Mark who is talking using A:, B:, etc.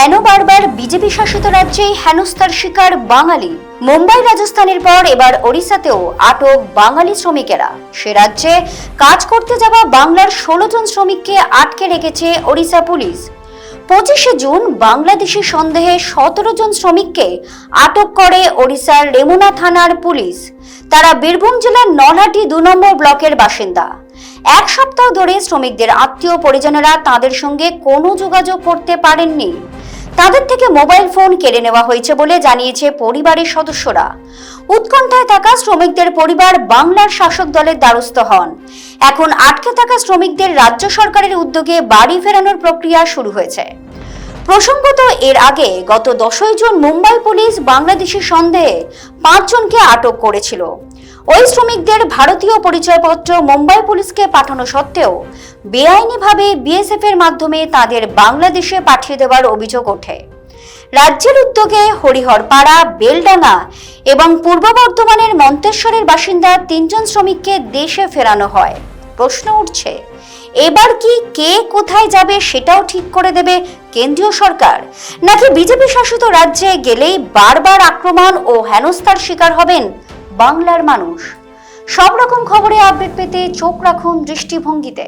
A: কেন বারবার বিজেপি শাসিত রাজ্যে হেনস্থার শিকার বাঙালি? মুম্বাই, রাজস্থানের পর এবার ওড়িশাতেও আটক বাঙালি শ্রমিকেরা। সে রাজ্যে কাজ করতে যাওয়া বাংলার ষোলো জন শ্রমিককে আটকে রেখেছে ওড়িশা পুলিশ। পঁচিশে জুন বাংলাদেশি সন্দেহে সতেরো জন শ্রমিককে আটক করে ওড়িশার রেমুনা থানার পুলিশ। তারা বীরভূম জেলার নলহাটি দু নম্বর ব্লকের বাসিন্দা। এক সপ্তাহ ধরে শ্রমিকদের আত্মীয় পরিজনেরা তাদের সঙ্গে কোনো যোগাযোগ করতে পারেননি। তাদের থেকে মোবাইল ফোন কেড়ে নেওয়া হয়েছে বলে জানিয়েছে পরিবারের সদস্যরা। উৎকণ্ঠায় থাকা শ্রমিকদের পরিবার বাংলার শাসক দলের দ্বারস্থ হন। এখন আটকে থাকা শ্রমিকদের রাজ্য সরকারের উদ্যোগে বাড়ি ফেরানোর প্রক্রিয়া শুরু হয়েছে। প্রসঙ্গত, এর আগে গত দশই জুন মুম্বাই পুলিশ বাংলাদেশের সন্দেহে পাঁচজনকে আটক করেছিল। ওই শ্রমিকদের ভারতীয় পরিচয়পত্র মুম্বাই পুলিশকে পাঠানো সত্ত্বেও বেআইনিভাবে বিএসএফ এর মাধ্যমে তাদের বাংলাদেশে পাঠিয়ে দেওয়ার অভিযোগ ওঠে। রাজ্যের উদ্যোগে হরিহরপাড়া, বেলডাঙ্গা এবং পূর্ব বর্ধমানের মন্তেশ্বরের বাসিন্দা তিনজন শ্রমিককে দেশে ফেরানো হয়। প্রশ্ন উঠছে, এবার কি কে কোথায় যাবে সেটাও ঠিক করে দেবে কেন্দ্রীয় সরকার? নাকি বিজেপি শাসিত রাজ্যে গেলেই বারবার আক্রমণ ও হেনস্থার শিকার হবেন বাংলার মানুষ। সব রকম খবরে আপডেট পেতে চোখ রাখুন দৃষ্টিভঙ্গিতে।